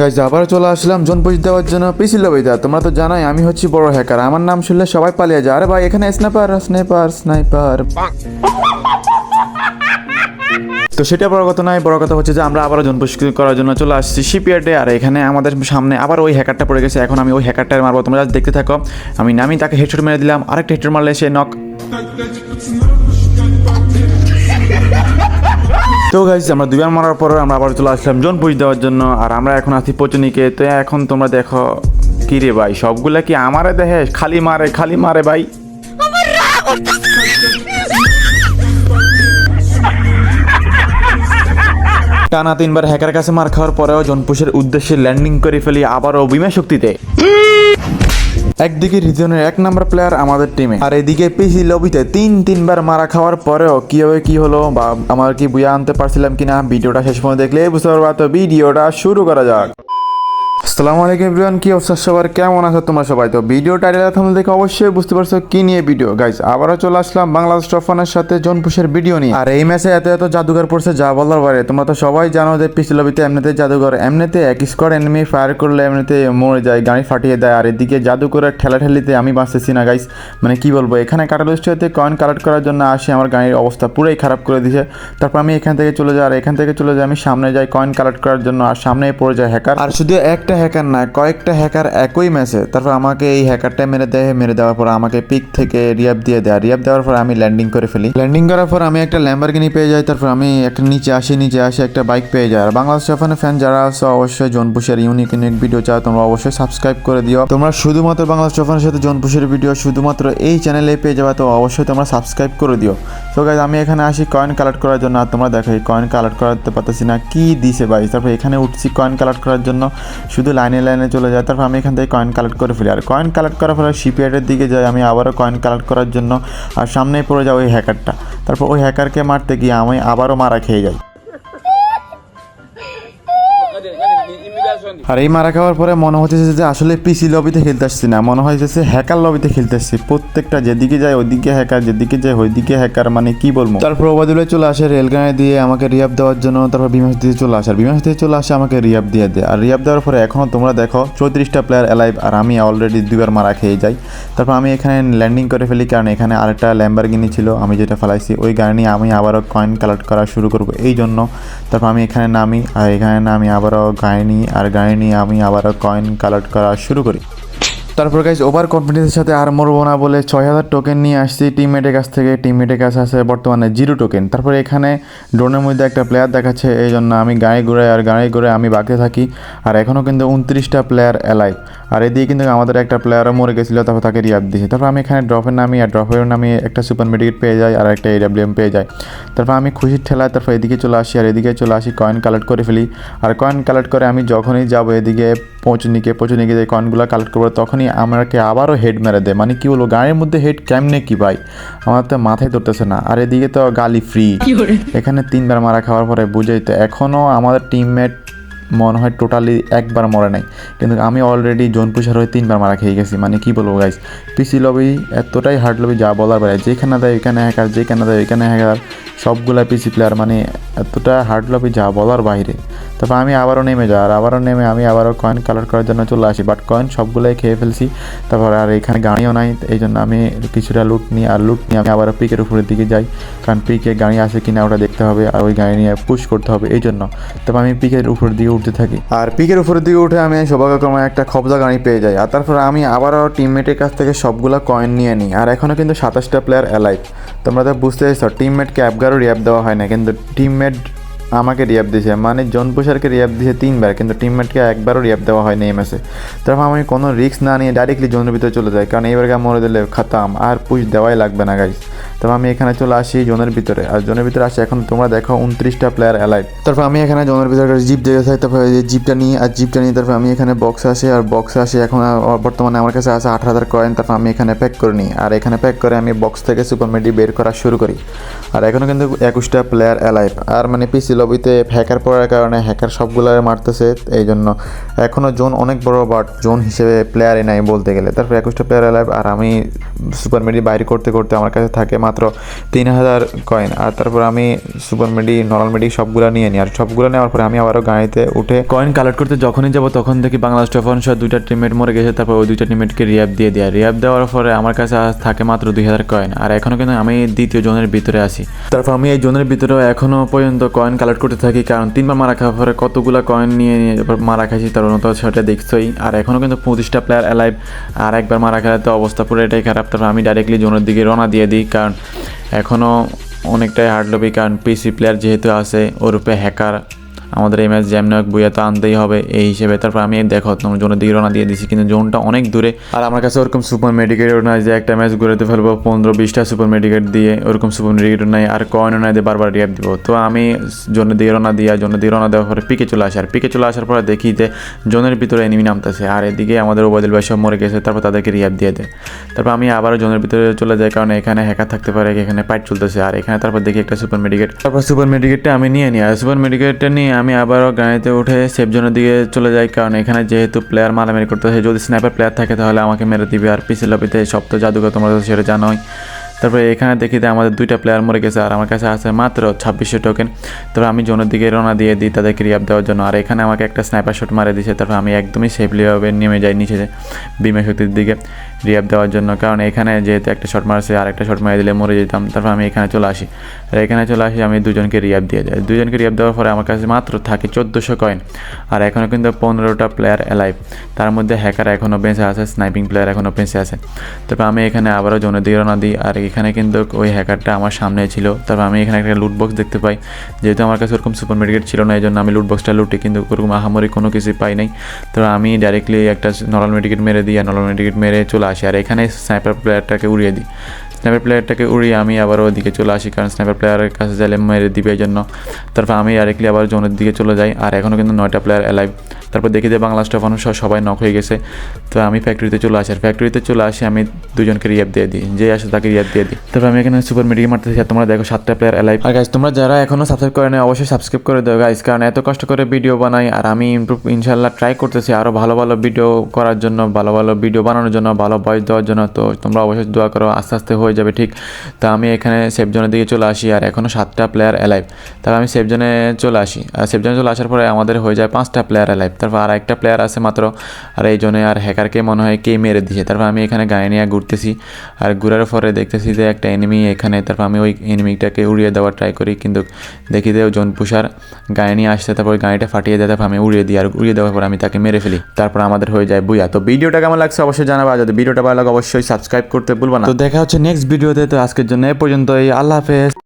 Guys আবার চলে আসলাম zone পুজ দেওয়ার জন্য। পিসি লবিদা তোমরা তো জানাই, আমি হচ্ছি বড় হ্যাকার আমার নাম শুনলে সবাই পালিয়ে যায়। আরে ভাই, এখানে স্নাইপার স্নাইপার স্নাইপার তো সেটা বড় কথা নয়, বড় কথা হচ্ছে যে আমরা আবারও জন পুরস্কৃত করার জন্য চলে আসছি শিপইয়ার্ডে আর এখানে আমাদের সামনে আবার ওই হ্যাকারটা পড়ে গেছে। এখন আমি ওই হ্যাকারটা মারবো। তোমরা দেখতে থাকো। আমি নামি তাকে হেডশট মেরে দিলাম। আরেকটা হেডশট মারলে সে নক তো গাইজ আমরা দুবার মারার পর আমরা আবার চলে আসলাম জন পুজ দেওয়ার জন্য আর আমরা এখন আছি পচনিকে। তো এখন তোমরা দেখো কি রে ভাই সবগুলা কি আমারে দেখে? খালি মারে খালি মারে ভাই। টানা তিনবার হ্যাকার কাছে মার খাওয়ার পরেও জনপুষের উদ্দেশ্যে ল্যান্ডিং করে ফেলি আবারও বিমা শক্তিতে। একদিকে রিজনের এক নাম্বার প্লেয়ার আমাদের টিমে আর এদিকে পিসি লবিতে তিন, তিনবার মারা খাওয়ার পরেও কীভাবে কি হলো বা আমার কি বুয়া আনতে পারছিলাম কিনা, ভিডিওটা শেষ পর্যন্ত দেখলে বুঝতে পারবা। তো ভিডিওটা শুরু করা যাক। আসসালামু আলাইকুম এভরিওয়ান, কি অবস্থা সবার? কেমন আছো তোমরা সবাই? তো ভিডিও টাইটেল থামলে দেখে অবশ্যই বুঝতে পারছ কি নিয়ে ভিডিও গাইজ আবারও চলে আসলাম বাংলাদেশ টফানের সাথে জনপুষের ভিডিও নিয়ে। আর এই ম্যাচে এত এত জাদুঘর পড়ছে, যা বলার বাইরে। তোমরা তো সবাই জানো যে লবিতে এমনিতে জাদুঘর, এমনিতে এক স্কোয়াড এনিমি ফায়ার করলে এমনিতে মরে যায়, গাড়ি ফাটিয়ে দেয়। আর এদিকে জাদুঘরের ঠেলা ঠেলিতে আমি বাঁচতেছি না গাইস মানে কি বলব, এখানে কাটালিস্টতে কয়েন কালেক্ট করার জন্য আসি, আমার গাড়ির অবস্থা পুরোই খারাপ করে দিয়েছে তারপর আমি এখান থেকে চলে যাই, আর এখান থেকে চলে যাই, আমি সামনে যাই কয়েন কালেক্ট করার জন্য, আর সামনে পড়ে যায় হ্যাকার আর শুধু একটা হ্যাকার না কয়েকটা হ্যাকার একই ম্যাচে তারপর আমাকে এই হ্যাকারটা মেরে দেয়, মেরে দেওয়ার পর আমাকে পিক থেকে রিয়াব দিয়ে দেয়। রিয়াব দেওয়ার পর আমি ল্যান্ডিং করে ফেলি। ল্যান্ডিং করার পর আমি একটা ল্যাম্বারগিনি পেয়ে যাই, তারপর আমি একটা নিচে আসি নিচে আসি একটা বাইক পেয়ে যাই। আর বাংলাদেশ জাপানের ফ্যান যারা আছো, অবশ্যই জোনপুষের ইউনিক ইউনিক ভিডিও চাও, তোমরা অবশ্যই সাবস্ক্রাইব করে দিও। তোমরা শুধুমাত্র বাংলাদেশ জাপানের সাথে জোনপুষের ভিডিও শুধুমাত্র এই চ্যানেলে পেয়ে যাবে, তো অবশ্যই তোমরা সাবস্ক্রাইব করে দিও। তো গাইজ আমি এখানে আসি কয়েন কালেক্ট করার জন্য, আর তোমরা দেখো এই কয়েন কালেক্ট করতে পারতেছি না, কি দিছে ভাই? তারপর এখানে উঠছি কয়েন কালেক্ট করার জন্য। শুধু লাইনে লাইনে চলে যায়, তারপর আমি এখান থেকে কয়েন কালেক্ট করে ফেলি। আর কয়েন কালেক্ট করার ফলে শিপইয়ার্ডের দিকে যাই, আমি আবারও কয়েন কালেক্ট করার জন্য, আর সামনেই পড়ে যায় ওই হ্যাকারটা তারপর ওই হ্যাকারকে মারতে গিয়ে আমি আবারও মারা খেয়ে যাই। আর এই মারা খাওয়ার পরে মনে হচ্ছে যে আসলে পিসি লবিতে খেলতে আসছি না। মনে হয় যে হ্যাকার লবিতে খেলতে আসছি। প্রত্যেকটা যেদিকে যায় ওইদিকে হ্যাকার যেদিকে যায় ওইদিকে হ্যাকার মানে কি বলব? তারপর ওবাদুলে চলে আসে রেলগাড়ি দিয়ে আমাকে রিয়াব দেওয়ার জন্য তারপর বিমাস দিয়ে চলে আসে। আর বিমাস দিয়ে চলে আসে আমাকে রিয়াব দিয়ে দেয়। আর রিয়াব দেওয়ার পরে এখনও তোমরা দেখো চৌত্রিশটা প্লেয়ার অ্যালাইভ আর আমি অলরেডি দুবার মারা খেয়ে যাই। তারপর আমি এখানে ল্যান্ডিং করে ফেলি কারণ এখানে আরেকটা ল্যাম্বারগিনি ছিল আমি যেটা ফেলাইছি ওই গাড়ি নিয়ে আমি আবারও কয়েন কালেক্ট করা শুরু করব। এই জন্য তারপর আমি এখানে নামি আর এখানে নামি আবারও গাড়ি আর গাড়ি নিয়ে আমি আবারও কয়েন কালেক্ট করা শুরু করি। তারপর গাইজ ওভার কনফিডেন্সের সাথে আর মরবো না বলে ছয় হাজার টোকেন নিয়ে আসছি টিমমেটের কাছ থেকে। টিমমেটের কাছে আছে বর্তমানে জিরো টোকেন তারপর এখানে ড্রোনের মধ্যে একটা প্লেয়ার দেখাচ্ছে এই জন্য আমি গাড়ি ঘুরে আর গাড়ি ঘুরে আমি বাকি থাকি। আর এখনও কিন্তু উনত্রিশটা প্লেয়ার অ্যালাইভ আর এদিকে কিন্তু আমাদের একটা প্লেয়ারও মরে গেছিল, তারপর তাকে রিয়াব দিয়েছে। তারপর আমি এখানে ড্রপের নামি, আর ড্রপের নামি একটা সুপার মেডিকেট পেয়ে যাই আর একটা এডাব্লিউএম পেয়ে যাই। তারপর আমি খুশির ঠেলায় তারপর এদিকে চলে আসি, আর এদিকে চলে আসি কয়েন কালেক্ট করে ফেলি। আর কয়েন কালেক্ট করে আমি যখনই যাব এদিকে পৌঁছনিকে পৌঁছনিকে যে কয়েনগুলো কালেক্ট করব, তখনই আমাকে আবারও হেড মেরে দেয়। মানে কি বলব গাড়ির মধ্যে হেড কেমনে কি ভাই আমার তো মাথায় ধরতেছে না। আর এদিকে তো গালি ফ্রি এখানে তিনবার মারা খাওয়ার পরে বুঝাই তো এখনও আমাদের টিমমেট মনে হয় টোটালি একবার মরে নাই। কিন্তু আমি অলরেডি জোনপুষার হয়ে তিনবার মারা খেয়ে গেছি। মানে কি বলব গাইস পিসি লবি এতটাই হার্ড লবি যা বলার বাইরে। যেখানে দেয় ওইখানে হ্যাকার যেখানে দেয় ওইখানে হ্যাকার সবগুলা পিসি প্লেয়ার মানে এতটা হার্ড লবি যা বলার বাইরে। তারপর আমি আবারও নেমে যাই, আর আবারও নেমে আমি আবারও কয়েন কালেক্ট করার জন্য চলে আসি। বাট কয়েন সবগুলোই খেয়ে ফেলছি। তারপর আর এখানে গাড়িও নাই, এই জন্য আমি কিছুটা লুট নিই আর লুট নিয়ে আমি আবারও পিকের উপরের দিকে যাই। কারণ পিকে গাড়ি আছে কিনা ওটা দেখতে হবে, আর ওই গাড়ি নিয়ে পুশ করতে হবে, এই জন্য। তারপর আমি পিকের উপরের দিকে উঠতে থাকি। আর পিকের উপরের দিকে উঠে আমি সৌভাগ্যক্রমে একটা খবজা গাড়ি পেয়ে যাই। আর তারপর আমি আবারও টিমমেটের কাছ থেকে সবগুলো কয়েন নিয়ে নিই। আর এখনও কিন্তু সাতাশটা প্লেয়ার অ্যালাইভ তোমরা তো বুঝতে পারছ টিমমেটকে অ্যাপগারও রিয়াপ দেওয়া হয় না। কিন্তু টিমমেট আমাকে রিয়াব দিয়েছে মানে জন পুষারকে রিয়াব দিয়েছে তিনবার, কিন্তু টিমমেটকে একবারও রিয়াব দেওয়া হয়নি এই ম্যাচে তারপর আমি কোনো রিস্ক না নিয়ে ডাইরেক্টলি জনের ভিতরে চলে যাই। কারণ এইবারকে মরে দিলে খাতাম। আর পুশ দেওয়াই লাগবে না গাইস তারপর আমি এখানে চলে আসি জোনের ভিতরে। আর জোনের ভিতরে আসি এখন তোমরা দেখো উনত্রিশটা প্লেয়ার অ্যালাইভ তারপর আমি এখানে জোনের ভিতরে জিপ দেখে থাকি, তারপর এই জিপটা নিই, আর জিপটা নিয়ে তারপর আমি এখানে বক্সে আসি, আর বক্সে আসি এখন বর্তমানে আমার কাছে আছে আট হাজার কয়েন তারপর আমি এখানে প্যাক করে নিই। আর এখানে প্যাক করে আমি বক্স থেকে সুপার মেডি বের করা শুরু করি। আর এখনও কিন্তু একুশটা প্লেয়ার অ্যালাইভ আর মানে পিসি লবিতে হ্যাকার পড়ার কারণে হ্যাকার সবগুলো মারতেছে এই জন্য এখনও জোন অনেক বড় বাট জোন হিসেবে প্লেয়ারই নাই বলতে গেলে। তারপর একুশটা প্লেয়ার অ্যালাইভ আর আমি সুপার মেডি বাইরে করতে করতে আমার কাছে থাকে মাত্র মাত্র তিন হাজার কয়েন আর তারপর আমি সুপার মেডি নর্মাল মেডি সবগুলো নিয়ে নিই আর সবগুলো নেওয়ার পরে আমি আবারও গাড়িতে উঠে কয়েন কালেক্ট করতে যখনই যাব, তখন দেখি বাংলাদেশ টেফন সহ দুইটা টিমমেট মরে গেছে। তারপর ওই দুইটা টিমমেটকে রিয়াব দিয়ে দেয়। রিয়াব দেওয়ার পরে আমার কাছে থাকে মাত্র দুই হাজার কয়েন আর এখনও কিন্তু আমি দ্বিতীয় জোনের ভিতরে আছি। তারপর আমি এই জোনের ভিতরেও এখনও পর্যন্ত কয়েন কালেক্ট করতে থাকি। কারণ তিনবার মারা খাওয়ার পরে কতগুলো কয়েন নিয়ে মারা খাইছি, তার মতো সেটা দেখছোই। আর এখনও কিন্তু পঁচিশটা প্লেয়ার অ্যালাইভ আর একবার মারা খেলে তো অবস্থা পুরো এটাই খারাপ। তারপর আমি ডাইরেক্টলি জোনের দিকে রওনা দিয়ে দিই। কারণ এখনও অনেকটাই হার্ড লবি কারণ পিসি প্লেয়ার যেহেতু আছে ওরূপে হ্যাকার আমাদের এই ম্যাচ জ্যামনক বইয়া তো আনতেই হবে, এই হিসেবে। তারপর আমি দেখো, তোমার জোনের দিকে রওনা দিয়ে দিছি, কিন্তু জোনটা অনেক দূরে। আর আমার কাছে ওরকম সুপার মেডিকেটও নাই যে একটা ম্যাচ ঘুরেতে ফেলব, পনেরো বিশটা সুপার মেডিকেট দিয়ে ওরকম সুপার মেডিকেটও নাই, আর কয়েনও নাই দিয়ে বারবার রিয়াপ দিব। তো আমি জোনের দিকে রওনা দিয়ে জোনের দিকে রওনা দেওয়ার পরে পিকে চলে আসি, আর পিকে চলে আসার পরে দেখি যে জোনের ভিতরে এনিমি নামতেছে, আর এদিকে আমাদের ওবাদিল ভাই সব মরে গেছে, তারপর তাদেরকে রিয়াপ দিয়ে দেয়। তারপর আমি আবারও জোনের ভিতরে চলে যাই, কারণ এখানে হ্যাকার থাকতে পারে, এখানে পাইট চলতেছে, আর এখানে তারপর দেখি একটা সুপার মেডিকেট তারপর সুপার মেডিকেটটা আমি নিয়ে নিই, আর সুপার মেডিকেটটা নিয়ে আমি আবারও গাড়িতে উঠে সেফ জোনের দিকে চলে যাই, কারণ এখানে যেহেতু প্লেয়ার মারামারি করতেছে যদি স্ন্যাপার প্লেয়ার থাকে তাহলে আমাকে মেরে দিবে। আর পিসি লবিতে সব তো জাদুঘর তোমরা তো সেটা জানোই। তারপরে এখানে দেখি যে আমাদের দুইটা প্লেয়ার মরে গেছে, আর আমার কাছে আছে মাত্র ছাব্বিশশো টোকেন তারপর আমি জোনের দিকে রওনা দিয়ে দিই তাদের রিয়াপ দেওয়ার জন্য। আর এখানে আমাকে একটা স্ন্যাপার শট মারে দিয়েছে তারপর আমি একদমই সেফলিভাবে নেমে যাই নিচে বিমা শক্তির দিকে। রিয়াপ দেওয়ার জন্য। কারণ এখানে যেহেতু একটা শট মারছে আর একটা শট দিলে মরে যেতাম। তারপর আমি এখানে চলে আসি। আর এখানে চলে আসি, আমি দুজনকে রিয়াব দিয়ে যাই। দুজনকে রিয়াব দেওয়ার পরে আমার কাছে মাত্র থাকে চোদ্দোশো কয়েন আর এখনও কিন্তু পনেরোটা প্লেয়ার অ্যালাইভ তার মধ্যে হ্যাকার এখনও বেঁচে আছে স্নাইপিং প্লেয়ার এখনও বেঁচে আছে। তারপর আমি এখানে আবারও জোনের দিকে রওনা দিই। আর এখানে কিন্তু ওই হ্যাকারটা আমার সামনে ছিল। তারপর আমি এখানে একটা লুট বক্স দেখতে পাই। যেহেতু আমার কাছে ওরকম সুপার মেডিকেট ছিল না এই জন্য আমি লুট বক্সটা লুটি কিন্তু ওরকম আহামরি কোনো কিছুই পাই নাই। তো আমি ডাইরেক্টলি একটা নর্মাল মেডিকেট মেরে দিই। আর নর্মাল মেডিকেট মেরে চলে আসি। আর এখানে স্নাইপার প্লেয়ারটাকে উড়িয়ে দিই। স্ন্যাপার প্লেয়ারটাকে উড়িয়ে আমি আবার ওদিকে চলে আসি, কারণ স্ন্যাপার প্লেয়ারের কাছে যাইলে মেরে দিবে এই জন্য। তারপর আমি ডাইরেক্টলি আবার জোনের দিকে চলে যাই। আর এখনও কিন্তু নয়টা প্লেয়ার অ্যালাইভ তারপর দেখি যে বাংলা স্টাফানো সহ সবাই নক হয়ে গেছে। তো আমি ফ্যাক্টরিতে চলে আসি। আর ফ্যাক্টরিতে চলে আসি আমি দুজনকে রিয়াপ দিয়ে দিই। যে আসে তাকে রিয়াপ দিয়ে দিই। তারপর আমি এখানে সুপার মেডিকেল মারতেছি। আর তোমরা দেখো সাতটা প্লেয়ার অ্যালাইভ আর গাইজ তোমরা যারা এখনও সাবস্ক্রাইব করে নেয় অবশ্যই সাবস্ক্রাইব করে দেবো গাইজ কারণ এত কষ্ট করে ভিডিও বানাই। আর আমি ইমপ্রুভ ইনশাল্লাহ ট্রাই করতেছি আরও ভালো ভালো ভিডিও করার জন্য, ভালো ভালো ভিডিও বানানোর জন্য, ভালো ভয়েস দেওয়ার জন্য। তো তোমরা অবশ্যই দোয়া করো, আস্তে আস্তে হয়ে যাবে, ঠিক? তো আমি এখানে সেফ জোনের দিকে চলে আসি। আর এখনও সাতটা প্লেয়ার অ্যালাইভ তারপর আমি সেফ জোনে চলে আসি। আর সেফ জোনে চলে আসার পরে আমাদের হয়ে যায় পাঁচটা প্লেয়ার অ্যালাইভ তারপর আর একটা প্লেয়ার আছে মাত্র। আর এই জন্য আর হ্যাকারকে মনে হয় কে মেরে দিয়েছে। তারপর আমি এখানে গায়ে নিয়ে ঘুরতেছি। আর ঘুরার পরে দেখতেছি যে একটা এনিমি এখানে। তারপর আমি ওই এনিমিটাকে উড়িয়ে দেওয়ার ট্রাই করি। কিন্তু দেখি যে জন পুষার গায়ে নিয়ে আসতে তারপর গাড়িটা ফাটিয়ে দেয়। তারপর আমি উড়িয়ে দিই। আর উড়িয়ে দেওয়ার পর আমি তাকে মেরে ফেলি। তারপর আমাদের হয়ে যায় বুয়া তো ভিডিওটা কেমন লাগছে অবশ্যই জানাবা। যদি ভিডিওটা ভালো লাগে, অবশ্যই সাবস্ক্রাইব করতে ভুলবা না। তো দেখা হচ্ছে নেক্সট ভিডিওতে তো আজকের জন্য এ পর্যন্তই। আল্লাহ হাফেজ।